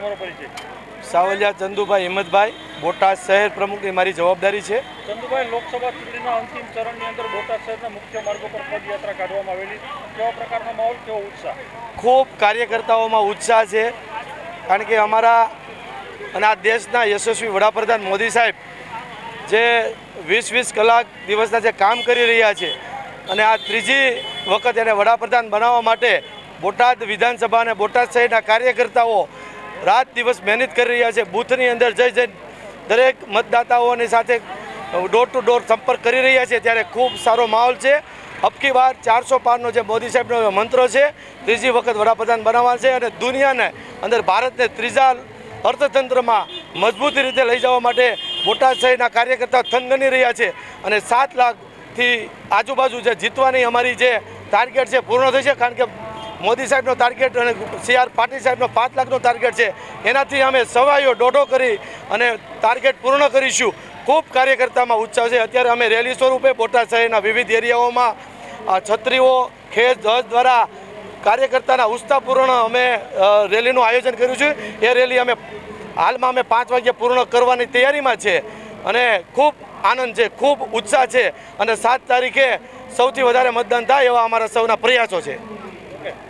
તમારો પરિચય. સાવલિયા ચંદુભાઈ હિંમતભાઈ બોટાદ શહેર પ્રમુખની મારી જવાબદારી છે. ચંદુભાઈ લોકસભા ચૂંટણીના અંતિમ ચરણની અંદર બોટાદ શહેરના મુખ્ય માર્ગો પર પદયાત્રા કાઢવામાં આવેલી. કેવા પ્રકારનો માહોલ કેવો ઉત્સાહ? ખૂબ કાર્યકર્તાઓમાં ઉત્સાહ છે. કારણ કે અમારા અને આ દેશના યશસ્વી વડાપ્રધાન મોદી સાહેબ જે વીસ વીસ કલાક દિવસના જે કામ કરી રહ્યા છે અને આ ત્રીજી વખત એને વડાપ્રધાન બનાવવા માટે બોટાદ વિધાનસભા અને બોટાદ શહેરના કાર્યકર્તાઓ રાત દિવસ મહેનત કરી રહ્યા છે. બૂથની અંદર જઈ જઈ દરેક મતદાતાઓની સાથે ડોર ટુ ડોર સંપર્ક કરી રહ્યા છે. ત્યારે ખૂબ સારો માહોલ છે. અબકી વાર ચારસો પારનો જે મોદી સાહેબનો મંત્ર છે, ત્રીજી વખત વડાપ્રધાન બનાવવા છે અને દુનિયાને અંદર ભારતને ત્રીજા અર્થતંત્રમાં મજબૂતી રીતે લઈ જવા માટે બોટાદ શહેરના કાર્યકર્તાઓ થનગની રહ્યા છે. અને સાત લાખથી આજુબાજુ જે જીતવાની અમારી જે ટાર્ગેટ છે, પૂર્ણ થઈ છે. કારણ કે મોદી સાહેબનો ટાર્ગેટ અને સી આર પાટીલ સાહેબનો પાંચ લાખનો ટાર્ગેટ છે. એનાથી અમે સવાઈઓ દોઢો કરી અને ટાર્ગેટ પૂર્ણ કરીશું. ખૂબ કાર્યકર્તામાં ઉત્સાહ છે. અત્યારે અમે રેલી સ્વરૂપે બોટાદ શહેરના વિવિધ એરિયાઓમાં, આ છત્રીઓ, ખેસ, ધ્વજ દ્વારા કાર્યકર્તાના ઉત્સાહપૂર્ણ અમે રેલીનું આયોજન કર્યું છે. એ રેલી અમે હાલમાં અમે પાંચ વાગ્યે પૂર્ણ કરવાની તૈયારીમાં છે. અને ખૂબ આનંદ છે, ખૂબ ઉત્સાહ છે અને સાત તારીખે સૌથી વધારે મતદાન થાય એવા અમારા સૌના પ્રયાસો છે.